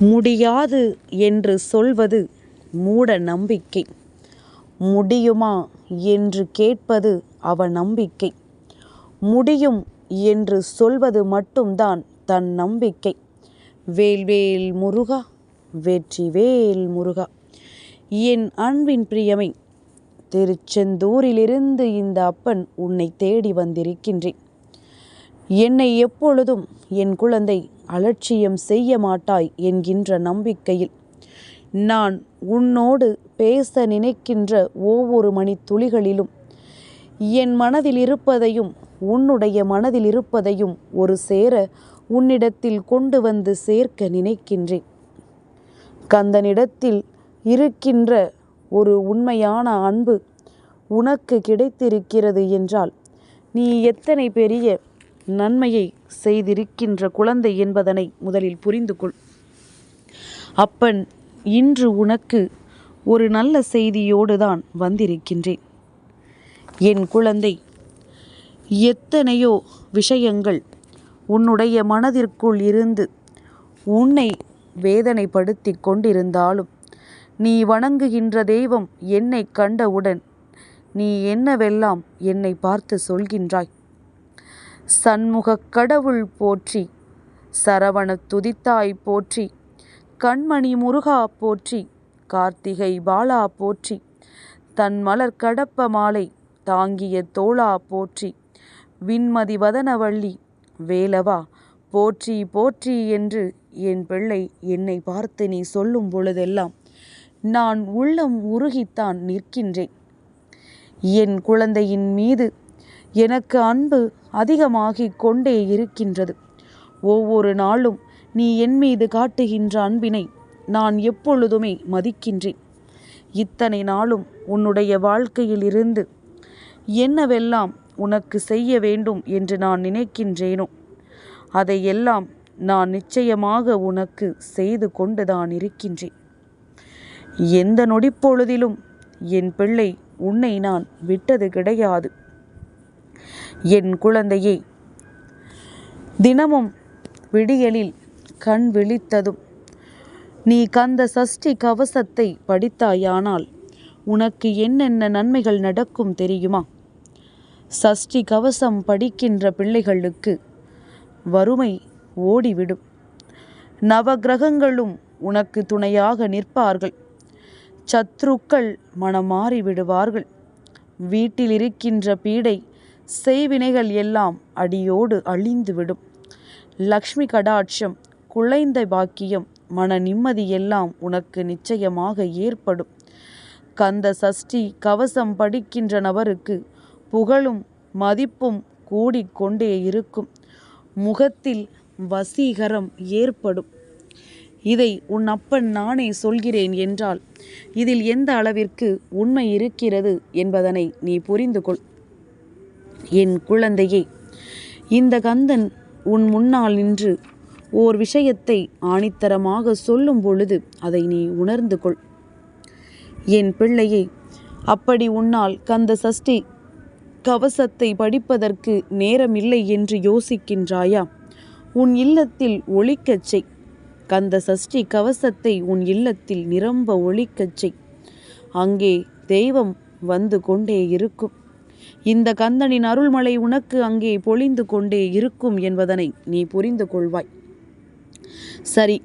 முடியாது என்று சொல்வது மூட நம்பிக்கை. முடியுமா என்று கேட்பது அவநம்பிக்கை முடியும் என்று சொல்வது மட்டும்தான் தன் நம்பிக்கை. வேல்வேல் முருகா வெற்றிவேல் முருகா. என் அன்பின் பிரியமை திருச்செந்தூரிலிருந்து இந்த அப்பன் உன்னை தேடி வந்திருக்கின்றேன். என்னை எப்பொழுதும் என் குழந்தை அலட்சியம் செய்ய மாட்டாய் என்கின்ற நம்பிக்கையில். நான் உன்னோடு பேச நினைக்கின்ற ஒவ்வொரு மணி துளிகளிலும் என் மனதில் இருப்பதையும் உன்னுடைய மனதில் இருப்பதையும் ஒரு சேர உன்னிடத்தில் கொண்டு வந்து சேர்க்க நினைக்கின்றேன். கந்தனிடத்தில் இருக்கின்ற ஒரு உண்மையான அன்பு உனக்கு கிடைத்திருக்கிறது என்றால் நீ எத்தனை பெரிய நன்மையை செய்திருக்கின்ற குழந்தை என்பதனை முதலில் புரிந்து கொள் அப்பன் இன்று உனக்கு ஒரு நல்ல செய்தியோடு தான் வந்திருக்கின்றேன். என் குழந்தை எத்தனையோ விஷயங்கள் உன்னுடைய மனதிற்குள் இருந்து உன்னை வேதனைப்படுத்தி கொண்டிருந்தாலும் நீ வணங்குகின்ற தெய்வம் என்னை கண்டவுடன் நீ என்னவெல்லாம் என்னை பார்த்து சொல்கின்றாய்? சண்முகக் கடவுள் போற்றி சரவணத் துதித்தாய் போற்றி கண்மணி முருகா போற்றி கார்த்திகை பாலா போற்றி தன் மலர் கடப்ப மாலை தாங்கிய தோளா போற்றி விண்மதி வதனவள்ளி வேலவா போற்றி போற்றி என்று என் பிள்ளை என்னை பார்த்து நீ சொல்லும் பொழுதெல்லாம் நான் உள்ளம் உருகித்தான் நிற்கின்றேன். என் குழந்தையின் மீது எனக்கு அன்பு அதிகமாகிக் கொண்டே இருக்கின்றது. ஒவ்வொரு நாளும் நீ என் மீது காட்டுகின்ற அன்பினை நான் எப்பொழுதுமே மதிக்கின்றேன். இத்தனை நாளும் உன்னுடைய வாழ்க்கையில் இருந்து என்னவெல்லாம் உனக்கு செய்ய வேண்டும் என்று நான் நினைக்கின்றேனோ அதையெல்லாம் நான் நிச்சயமாக உனக்கு செய்து கொண்டுதான் இருக்கின்றேன். எந்த நொடிப்பொழுதிலும் என் பிள்ளை உன்னை நான் விட்டது கிடையாது. என் குழந்தையே. தினமும் விடியலில் கண் விழித்ததும் நீ கந்த சஷ்டி கவசத்தை படித்தாயானால் உனக்கு என்னென்ன நன்மைகள் நடக்கும் தெரியுமா? சஷ்டி கவசம் படிக்கின்ற பிள்ளைகளுக்கு வறுமை ஓடிவிடும். நவகிரகங்களும் உனக்கு துணையாக நிற்பார்கள். சத்ருக்கள் மனம் மாறிவிடுவார்கள் வீட்டில் இருக்கின்ற பீடை செய்வினைகள் எல்லாம் அடியோடு அழிந்துவிடும். லக்ஷ்மி கடாட்சம் குழைந்த பாக்கியம் மன நிம்மதி எல்லாம் உனக்கு நிச்சயமாக ஏற்படும். கந்த சஷ்டி கவசம் படிக்கின்ற நபருக்கு புகழும் மதிப்பும் கூடிக்கொண்டே இருக்கும். முகத்தில் வசீகரம் ஏற்படும். இதை உன் அப்பன் நானே சொல்கிறேன் என்றால் இதில் எந்த அளவிற்கு உண்மை இருக்கிறது என்பதனை நீ புரிந்து கொள் என் குழந்தையே. இந்த கந்தன் உன் முன்னால் நின்று ஓர் விஷயத்தை ஆணித்தரமாக சொல்லும் பொழுது அதை நீ உணர்ந்து கொள். என் பிள்ளையே அப்படி உன்னால் கந்த சஷ்டி கவசத்தை படிப்பதற்கு நேரமில்லை என்று யோசிக்கின்றாயா? உன் இல்லத்தில் ஒழிக்கச் செய். கந்த சஷ்டி கவசத்தை உன் இல்லத்தில் நிரம்ப ஒழிக்கச் செய். அங்கே தெய்வம் வந்து கொண்டே இருக்கும் இந்த கந்தனின் அருள்மலை உனக்கு அங்கே பொழிந்து கொண்டே இருக்கும் என்பதனை நீ புரிந்து கொள்வாய். சரி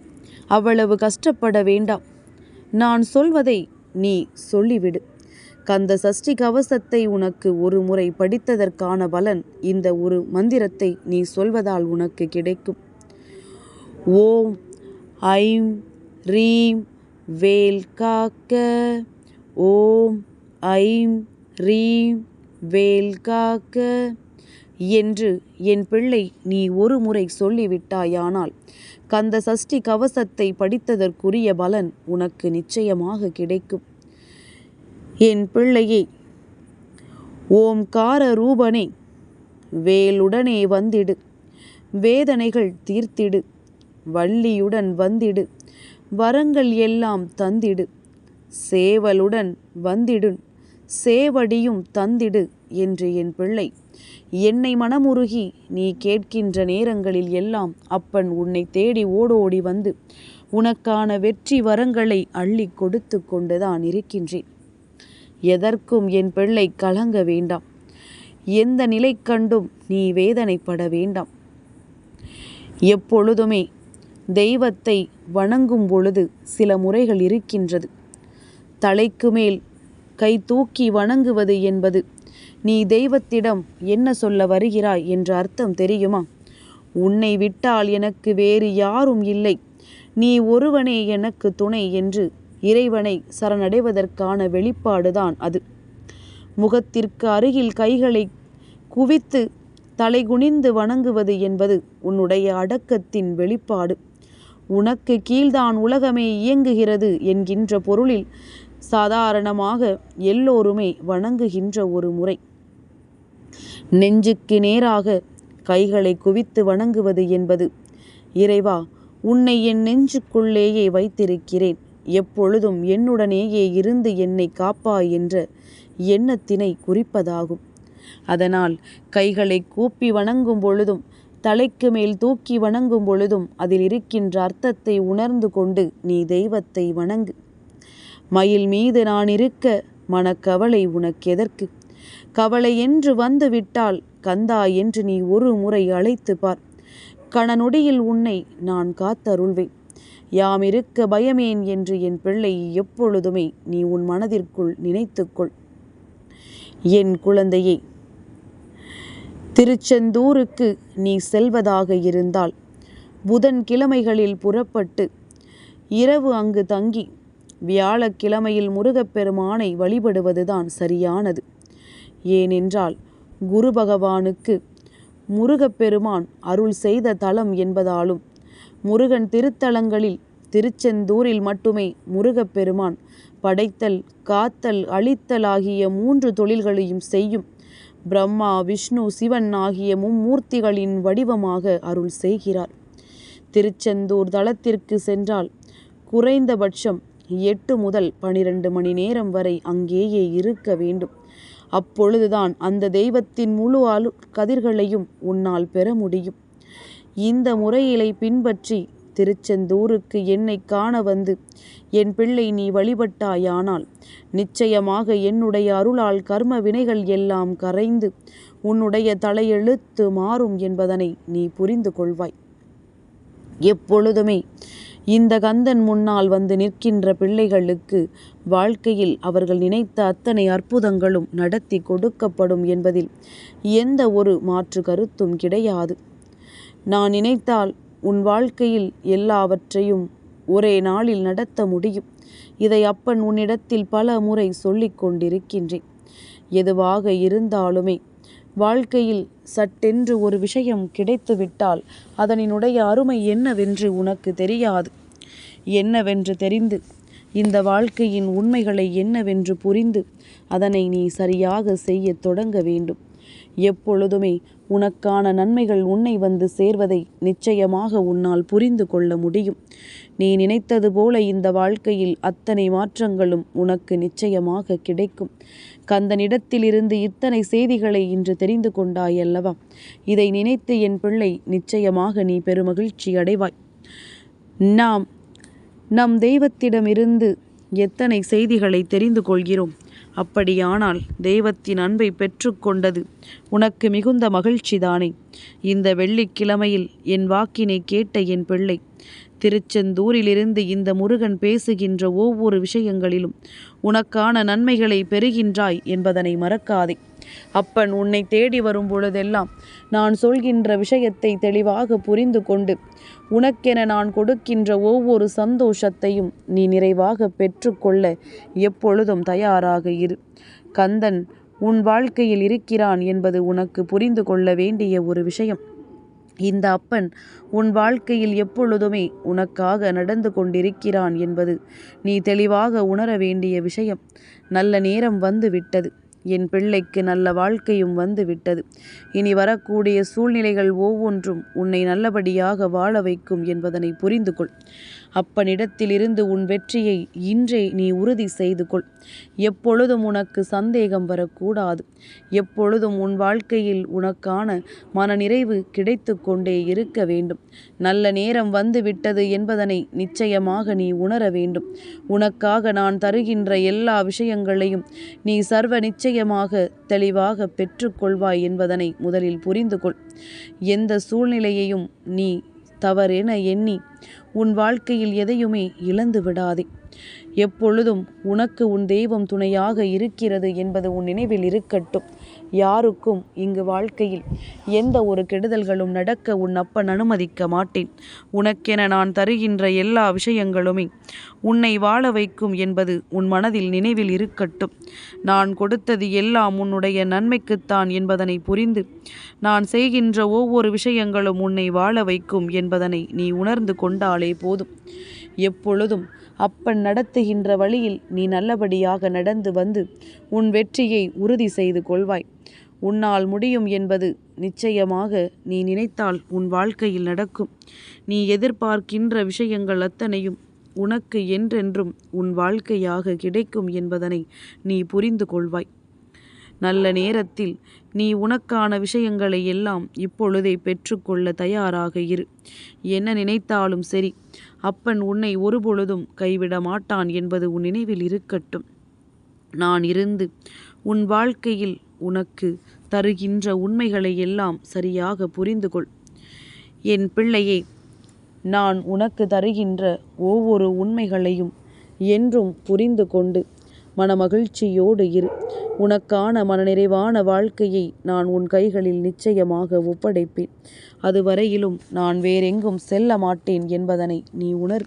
அவ்வளவு கஷ்டப்பட வேண்டாம். நான் சொல்வதை நீ சொல்லிவிடு. கந்த சஷ்டி கவசத்தை உனக்கு ஒரு முறை படித்ததற்கான பலன் இந்த ஒரு மந்திரத்தை நீ சொல்வதால் உனக்கு கிடைக்கும். ஓம் ஐம் ரீம் வேல் காக்க. ஓம் ஐம் ரீம் வேல் காக்க. என்று என் பிள்ளை நீ ஒரு முறை சொல்லிவிட்டாயானால் கந்த சஷ்டி கவசத்தை படித்ததற்குரிய பலன் உனக்கு நிச்சயமாக கிடைக்கும். என் பிள்ளையே ஓம்கார ரூபனே வேலுடனே வந்திடு. வேதனைகள் தீர்த்திடு. வள்ளியுடன் வந்திடு. வரங்கள் எல்லாம் தந்திடு. சேவலுடன் வந்திடுன். சேவடியும் தந்திடு என்று என் பிள்ளை. என்னை மனமுருகி நீ கேட்கின்ற நேரங்களில் எல்லாம் அப்பன் உன்னை தேடி ஓடோடி வந்து உனக்கான வெற்றி வரங்களை அள்ளி கொடுத்து கொண்டுதான் இருக்கின்றேன். எதற்கும் என் பிள்ளை கலங்க வேண்டாம். எந்த நிலை கண்டும் நீ வேதனைப்பட வேண்டாம். எப்பொழுதுமே தெய்வத்தை வணங்கும் பொழுது சில முறைகள் இருக்கின்றது. தலைக்கு மேல் கை தூக்கி வணங்குவது என்பது. நீ தெய்வத்திடம் என்ன சொல்ல வருகிறாய் என்ற அர்த்தம் தெரியுமா? உன்னை விட்டால் எனக்கு வேறு யாரும் இல்லை. நீ ஒருவனே எனக்கு துணை என்று இறைவனை சரணடைவதற்கான வெளிப்பாடுதான் அது. முகத்திற்கு அருகில் கைகளை குவித்து தலைகுனிந்து வணங்குவது என்பது உன்னுடைய அடக்கத்தின் வெளிப்பாடு. உனக்கு கீழ்தான் உலகமே இயங்குகிறது என்கின்ற பொருளில் சாதாரணமாக எல்லோருமே வணங்குகின்ற ஒரு முறை. நெஞ்சுக்கு நேராக கைகளை குவித்து வணங்குவது என்பது. இறைவா உன்னை என் நெஞ்சுக்குள்ளேயே வைத்திருக்கிறேன். எப்பொழுதும் என்னுடனேயே இருந்து என்னை காப்பா என்ற எண்ணத்தினை குறிப்பதாகும். அதனால் கைகளை கூப்பி வணங்கும் பொழுதும் தலைக்கு மேல் தூக்கி வணங்கும் பொழுதும் அதில் இருக்கின்ற அர்த்தத்தை உணர்ந்து கொண்டு நீ தெய்வத்தை வணங்கு. மயில் மீது நான் இருக்க மனக்கவலை உனக்கெதற்கு? கவலை என்று வந்து விட்டால் கந்தா என்று நீ ஒரு முறை அழைத்து பார். கணநொடியில் உன்னை நான் காத்தருள்வேன். யாம் இருக்க பயமேன் என்று என் பிள்ளை எப்பொழுதுமே நீ உன் மனதிற்குள் நினைத்துக்கொள். என் குழந்தையே திருச்செந்தூருக்கு நீ செல்வதாக இருந்தால் புதன் கிழமைகளில் புறப்பட்டு இரவு அங்கு தங்கி வியாழக்கிழமையில் முருகப்பெருமானை வழிபடுவதுதான் சரியானது. ஏனென்றால் குரு பகவானுக்கு முருகப்பெருமான் அருள் செய்த தலம் என்பதாலும் முருகன் திருத்தலங்களில் திருச்செந்தூரில் மட்டுமே முருகப்பெருமான் படைத்தல் காத்தல் அழித்தல் ஆகிய மூன்று தொழில்களையும் செய்யும் பிரம்மா விஷ்ணு சிவன் ஆகிய மும்மூர்த்திகளின் வடிவமாக அருள் செய்கிறார். திருச்செந்தூர் தலத்திற்கு சென்றால் குறைந்தபட்சம் எட்டு முதல் பனிரெண்டு மணி நேரம் வரை அங்கேயே இருக்க வேண்டும். அப்பொழுதுதான் அந்த தெய்வத்தின் முழு அலு கதிர்களையும் உன்னால் பெற முடியும். இந்த முறையிலை பின்பற்றி திருச்செந்தூருக்கு என்னை காண வந்து என் பிள்ளை நீ வழிபட்டாயானால் நிச்சயமாக என்னுடைய அருளால் கர்ம வினைகள் எல்லாம் கரைந்து உன்னுடைய தலையெழுத்து மாறும் என்பதனை நீ புரிந்து கொள்வாய். எப்பொழுதுமே இந்த கந்தன் முன்னால் வந்து நிற்கின்ற பிள்ளைகளுக்கு வாழ்க்கையில் அவர்கள் நினைத்த அத்தனை அற்புதங்களும் நடத்தி கொடுக்கப்படும் என்பதில் எந்த ஒரு மாற்று கருத்தும் கிடையாது. நான் நினைத்தால் உன் வாழ்க்கையில் எல்லாவற்றையும் ஒரே நாளில் நடத்த முடியும். இதை அப்பன் உன்னிடத்தில் பல முறை சொல்லிக் கொண்டிருக்கின்றேன். எதுவாக இருந்தாலுமே வாழ்க்கையில் சட்டென்று ஒரு விஷயம் கிடைத்துவிட்டால் அதனினுடைய அருமை என்னவென்று உனக்கு தெரியாது. என்னவென்று தெரிந்து இந்த வாழ்க்கையின் உண்மைகளை என்னவென்று புரிந்து அதனை நீ சரியாக செய்ய தொடங்க வேண்டும். எப்பொழுதுமே உனக்கான நன்மைகள் உன்னை வந்து சேர்வதை நிச்சயமாக உன்னால் புரிந்து கொள்ள முடியும். நீ நினைத்தது போல இந்த வாழ்க்கையில் அத்தனை மாற்றங்களும் உனக்கு நிச்சயமாக கிடைக்கும். கந்தனிடத்திலிருந்து இத்தனை செய்திகளை இன்று தெரிந்து கொண்டாய் அல்லவா இதை நினைத்து என் பிள்ளை நிச்சயமாக நீ பெருமகிழ்ச்சி அடைவாய். நாம் நம் தெய்வத்திடமிருந்து எத்தனை செய்திகளை தெரிந்து கொள்கிறோம்? அப்படியானால் தெய்வத்தின் அன்பை பெற்றுக்கொண்டது உனக்கு மிகுந்த மகிழ்ச்சிதானே. இந்த வெள்ளிக்கிழமையில் என் வாக்கினை கேட்ட என் பிள்ளை திருச்செந்தூரிலிருந்து இந்த முருகன் பேசுகின்ற ஒவ்வொரு விஷயங்களிலும் உனக்கான நன்மைகளை பெறுகின்றாய் என்பதனை மறக்காதே. அப்பன் உன்னை தேடி வரும் பொழுதெல்லாம் நான் சொல்கின்ற விஷயத்தை தெளிவாக புரிந்து கொண்டு உனக்கென நான் கொடுக்கின்ற ஒவ்வொரு சந்தோஷத்தையும் நீ நிறைவாக பெற்றுக்கொள்ள எப்பொழுதும் தயாராக இரு. கந்தன் உன் வாழ்க்கையில் இருக்கிறான் என்பது உனக்கு புரிந்து கொள்ள வேண்டிய ஒரு விஷயம். இந்த அப்பன் உன் வாழ்க்கையில் எப்பொழுதுமே உனக்காக நடந்து கொண்டிருக்கிறான் என்பது நீ தெளிவாக உணர வேண்டிய விஷயம். நல்ல நேரம் வந்து விட்டது என் பிள்ளைக்கு நல்ல வாழ்க்கையும் வந்து விட்டது இனி வரக்கூடிய சூழ்நிலைகள் ஒவ்வொன்றும் உன்னை நல்லபடியாக வாழ வைக்கும் என்பதனை புரிந்து கொள் அப்பனிடத்திலிருந்து உன் வெற்றியை இன்றே நீ உறுதி செய்து கொள் எப்பொழுதும் உனக்கு சந்தேகம் வரக்கூடாது. எப்பொழுதும் உன் வாழ்க்கையில் உனக்கான மனநிறைவு கிடைத்து கொண்டே இருக்க வேண்டும். நல்ல நேரம் வந்துவிட்டது என்பதனை நிச்சயமாக நீ உணர வேண்டும். உனக்காக நான் தருகின்ற எல்லா விஷயங்களையும் நீ சர்வ நிச்சயமாக தெளிவாக பெற்றுக்கொள்வாய் என்பதனை முதலில் புரிந்து கொள் எந்த சூழ்நிலையையும் நீ தவறென எண்ணி உன் வாழ்க்கையில் எதையுமே இழந்து விடாதே எப்பொழுதும் உனக்கு உன் தெய்வம் துணையாக இருக்கிறது என்பது உன் நினைவில் இருக்கட்டும். யாருக்கும் இங்கு வாழ்க்கையில் எந்த ஒரு கெடுதல்களும் நடக்க உன் அப்பன் அனுமதிக்க மாட்டேன். உனக்கென நான் தருகின்ற எல்லா விஷயங்களுமே உன்னை வாழ வைக்கும் என்பது உன் மனதில் நினைவில் இருக்கட்டும். நான் கொடுத்தது எல்லாம் உன்னுடைய நன்மைக்குத்தான் என்பதனை புரிந்து நான் செய்கின்ற ஒவ்வொரு விஷயங்களும் உன்னை வாழ வைக்கும் என்பதனை நீ உணர்ந்து கொண்டாலே போதும். எப்பொழுதும் அப்பன் நடத்துகின்ற வழியில் நீ நல்லபடியாக நடந்து வந்து உன் வெற்றியை உறுதி செய்து கொள்வாய். உன்னால் முடியும் என்பது நிச்சயமாக நீ நினைத்தால் உன் வாழ்க்கையில் நடக்கும். நீ எதிர்பார்க்கின்ற விஷயங்கள் அத்தனையும் உனக்கு என்றென்றும் உன் வாழ்க்கையாக கிடைக்கும் என்பதனை நீ புரிந்து கொள்வாய். நல்ல நேரத்தில் நீ உனக்கான விஷயங்களை எல்லாம் இப்பொழுதே பெற்றுக்கொள்ள தயாராக இரு. என்ன நினைத்தாலும் சரி அப்பன் உன்னை ஒருபொழுதும் கைவிட மாட்டான் என்பது உன் நினைவில் இருக்கட்டும். நான் இருந்து உன் வாழ்க்கையில் உனக்கு தருகின்ற உண்மைகளை எல்லாம் சரியாக புரிந்து கொள். என் பிள்ளையே நான் உனக்கு தருகின்ற ஒவ்வொரு உண்மைகளையும் என்றும் புரிந்து கொண்டு மனமகிழ்ச்சியோடு இரு. உனக்கான மனநிறைவான வாழ்க்கையை நான் உன் கைகளில் நிச்சயமாக ஒப்படைப்பேன். அதுவரையிலும் நான் வேறெங்கும் செல்ல மாட்டேன் என்பதனை நீ உணர்.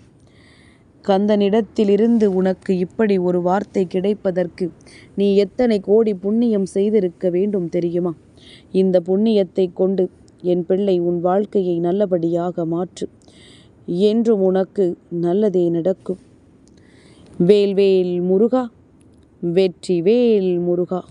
கந்தனிடத்திலிருந்து உனக்கு இப்படி ஒரு வார்த்தை கிடைப்பதற்கு நீ எத்தனை கோடி புண்ணியம் செய்திருக்க வேண்டும் தெரியுமா? இந்த புண்ணியத்தை கொண்டு என் பிள்ளை உன் வாழ்க்கையை நல்லபடியாக மாற்று. என்றும் உனக்கு நல்லதே நடக்கும். வேல்வேல் முருகா வெற்றி வேல் முருகா.